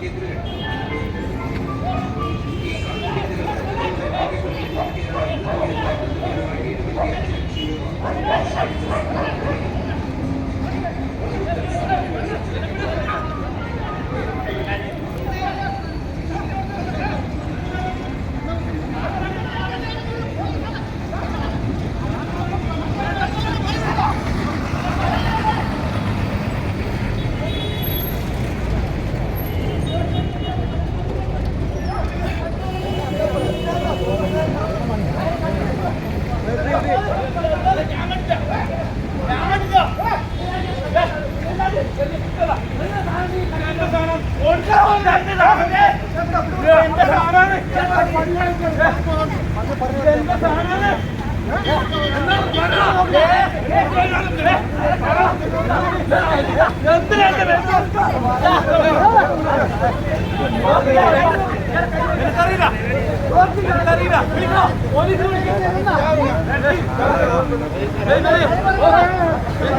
Thank you. എനിക്കറിയില്ല എനിക്കറിയില്ല വിളിക്കണോ പോലീസ് വിളിക്കണോ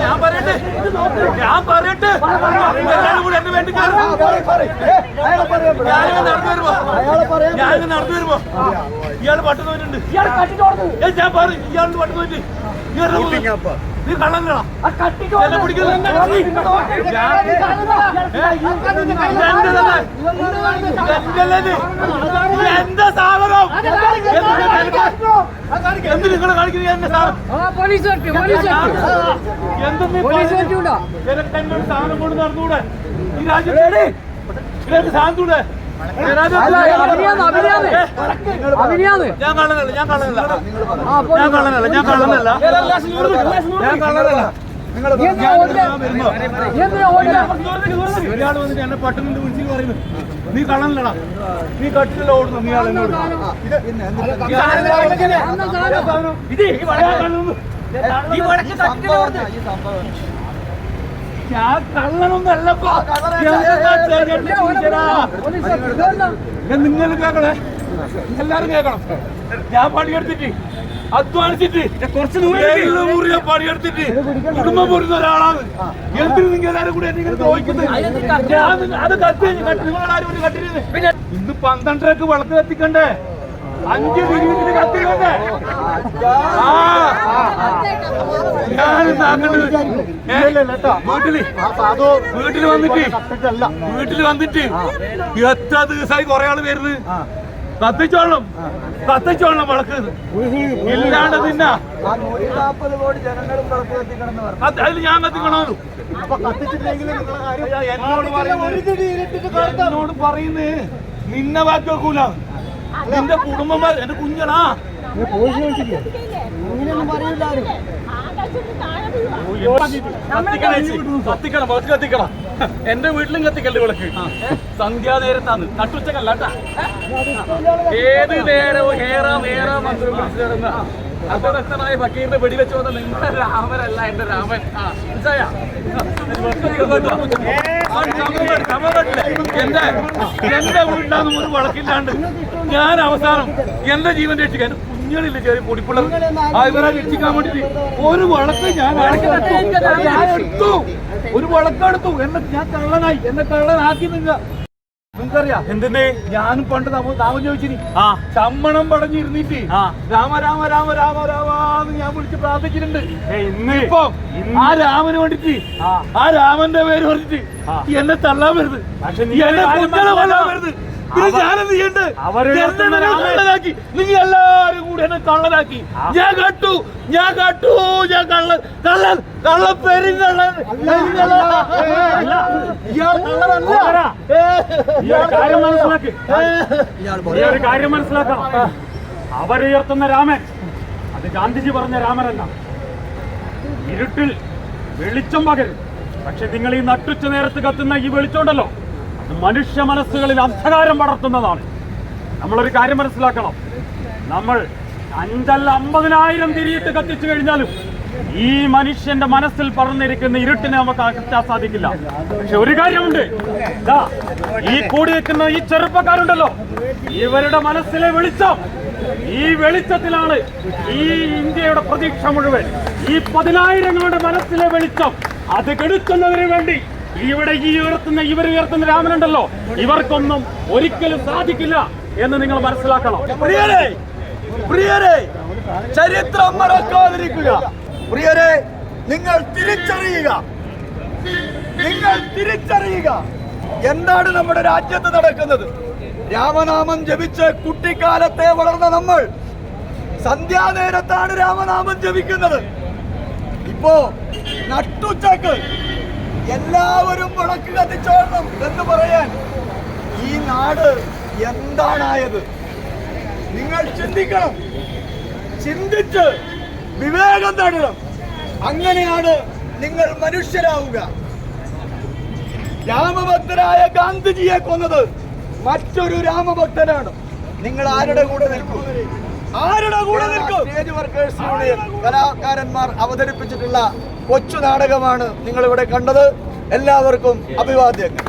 ഞാൻ പറയട്ടെ? ഞാൻ പറയട്ടെ എല്ലാവരും കൂടെ എന്നെ വേണ്ടി ഞാനിങ്ങനെ നടന്നു വരുമ്പോ ഞാനിങ്ങനെ നടന്നു വരുമ്പോ ഇയാൾ പട്ടു തോന്നിട്ടുണ്ട് ഞാൻ പറ ഇയാളുടെ പട്ടു തോന്നിട്ട് ഇയാളുടെ നീ കള്ളങ്ങളാ. എന്റെ സാധനം? എന്ത് നിങ്ങൾ കാണിക്കുന്നത് എന്റെ സാധനം? കൊണ്ട് നടന്നുകൂടെ? ഈ രാജ്യത്ത് സാധനം കൂടെ ഞാൻ കള്ളനല്ല ഞാൻ കള്ളനല്ല ഞാൻ കള്ളനല്ല ഞാൻ കള്ളനല്ല ഞാൻ കള്ളനല്ല ഒരാൾ വന്നിട്ട് എന്നെ പട്ടുന്നുണ്ട് വിളിച്ചു പറയുന്നു നീ കള്ളനല്ലടാ നീ കട്ടിലല്ല ഓടുന്നു നീ സാധനം ഇത് ഈ വടക്ക് തട്ടിലോടുന്നു ഞാൻ കള്ളനൊന്നല്ലപ്പോ? നിങ്ങൾ എല്ലാരും കേക്കണം. ഞാൻ പണിയെടുത്തിട്ട് അധ്വാനിച്ചിട്ട് കുറച്ച് ഞാൻ പണിയെടുത്തിട്ട് കുടുംബം പോരുന്ന ഒരാളാണ്. എന്തിന് നിങ്ങൾ എല്ലാരും കൂടെ എന്നെ ഞാൻ അത് കത്തി നിങ്ങളാരും ഒരു കട്ടിരുന്ന് ഇന്ന് പന്ത്രണ്ടരക്ക് വെള്ളത്തിൽ എത്തിക്കണ്ടേ അഞ്ച് തിരിവിന് കത്തിക്കണ്ടേ ആ. വീട്ടിൽ വന്നിട്ട് വീട്ടിൽ വന്നിട്ട് എത്ര ദിവസമായി കൊറേ ആൾ വരുന്നത് കത്തിച്ചോളണം. കത്തിച്ചോളണം വിളക്ക്. ഇല്ലാണ്ട് തിന്ന. അതിൽ ഞാൻ കത്തിക്കണോ? എന്നോട് എന്നോട് പറയുന്നത് നിന്നെ ബാക്കി വെക്കൂല. നിന്റെ കുടുംബം എന്റെ കുഞ്ഞടാ. കത്തിക്കണം വിളക്ക് കത്തിക്കണം എന്റെ വീട്ടിലും കത്തിക്കല്ലേ വിളക്ക് സന്ധ്യാനേരത്താണ് കേട്ടാ ഏത് നേരവും ഹേറാ നേരാ മന്ത്രം വിളിച്ചു തരുന്ന അർദ്ധഭക്തനായ ഫക്കീറിന്റെ വെടിവെച്ച് വന്ന നിങ്ങളുടെ രാമനല്ല എന്റെ രാമൻ? എന്റെ എന്റെ വീട്ടിലാന്ന് ഒരു വളക്കില്ലാണ്ട് ഞാൻ അവസാനം എന്റെ ജീവൻ രക്ഷിക്കാൻ കുഞ്ഞുങ്ങളില്ല ചെറിയ പൊടിപ്പുള്ള ആ ഇവരെ രക്ഷിക്കാൻ വേണ്ടിട്ട് ഒരു വിളക്ക് ഞാൻ ഞാൻ എടുത്തു. ഒരു വളക്കെടുത്തു എന്നെ ഞാൻ കള്ളനായി. എന്നെ കള്ളനാക്കി നിങ്ങ. നിങ്ങൾക്കറിയാം? എന്തിന്റെ ഞാനും പണ്ട് താമ താമസം ചോദിച്ചിനി. ആ. ചമ്മണം പടഞ്ഞിരുന്നിട്ട്. രാമ രാമ രാമ രാമ രാമ എന്ന് ഞാൻ വിളിച്ച് പ്രാർത്ഥിച്ചിട്ടുണ്ട്. ഇപ്പൊ ആ രാമന് വേണ്ടിട്ട് ആ. രാമന്റെ പേര് പറഞ്ഞിട്ട് എന്നെ തള്ളാൻ വരുന്നത് എന്നെ കൊല്ലാൻ വരുന്നത് കള്ളനാക്കി. നിങ്ങൾ എല്ലാരും കൂടി എന്നെ കള്ളനാക്കി. ഞാൻ കട്ടു. ഞാൻ കട്ടു. ഞാൻ കള്ളൻ. കള്ളൻ കള്ള പെരുങ്കള്ളൻ കാര്യം മനസ്സിലാക്കാം. അവരുയർത്തുന്ന രാമൻ. അത് ഗാന്ധിജി പറഞ്ഞ രാമനല്ല. ഇരുട്ടിൽ വെളിച്ചം പകരും. പക്ഷെ നിങ്ങൾ ഈ നട്ടുച്ച നേരത്ത് കത്തുന്ന ഈ വെളിച്ചമുണ്ടല്ലോ മനുഷ്യ മനസ്സുകളിൽ അന്ധകാരം വളർത്തുന്നതാണ് നമ്മളൊരു കാര്യം മനസ്സിലാക്കണം. നമ്മൾ അഞ്ചല്ല അമ്പതിനായിരം തിരിയിട്ട് കത്തിച്ചു കഴിഞ്ഞാലും ഈ മനുഷ്യന്റെ മനസ്സിൽ പറഞ്ഞിരിക്കുന്ന ഇരുട്ടിനെ നമുക്ക് അകറ്റാൻ സാധിക്കില്ല. പക്ഷെ ഒരു കാര്യമുണ്ട്. ഈ കൂടി നിൽക്കുന്ന ഈ ചെറുപ്പക്കാരുണ്ടല്ലോ. ഇവരുടെ മനസ്സിലെ വെളിച്ചം. ഈ വെളിച്ചത്തിലാണ് ഈ ഇന്ത്യയുടെ പ്രതീക്ഷ മുഴുവൻ. ഈ പതിനായിരങ്ങളുടെ മനസ്സിലെ വെളിച്ചം അത് കെടുക്കുന്നതിന് വേണ്ടി ഇവിടെ ഈ ഉയർത്തുന്ന ഇവർ ഉയർത്തുന്ന രാമനുണ്ടല്ലോ. ഇവർക്കൊന്നും ഒരിക്കലും സാധിക്കില്ല എന്ന് നിങ്ങൾ മനസ്സിലാക്കണം. പ്രിയരെ പ്രിയരെ ചരിത്രം മറക്കാതിരിക്കുക. പ്രിയരെ നിങ്ങൾ തിരിച്ചറിയുക. നിങ്ങൾ തിരിച്ചറിയുക. എന്താണ് നമ്മുടെ രാജ്യത്ത് നടക്കുന്നത്? രാമനാമം ജപിച്ച് കുട്ടിക്കാലത്തെ വളർന്ന നമ്മൾ സന്ധ്യാനേരത്താണ് രാമനാമം ജപിക്കുന്നത്. ഇപ്പോ നട്ടുച്ചക്ക് എല്ലാവരും വിളക്ക് കത്തിച്ചോളണം എന്ന് പറയാൻ ഈ നാട് എന്താണായത്? നിങ്ങൾ ചിന്തിക്കണം. ചിന്തിച്ച് വിവേകം നേടണം. അങ്ങനെയാണ് നിങ്ങൾ മനുഷ്യരാവുക. രാമഭക്തരായ ഗാന്ധിജിയെ കൊന്നത് മറ്റൊരു രാമഭക്തനാണ്. നിങ്ങൾ ആരുടെ കൂടെ നിൽക്കും? ആരുടെ കൂടെ നിൽക്കും? സ്റ്റേജ് വർക്കേഴ്സ് യൂണിയൻ കലാകാരന്മാർ അവതരിപ്പിച്ചിട്ടുള്ള കൊച്ചു നാടകമാണ് നിങ്ങളിവിടെ കണ്ടത്. എല്ലാവർക്കും അഭിവാദ്യങ്ങൾ.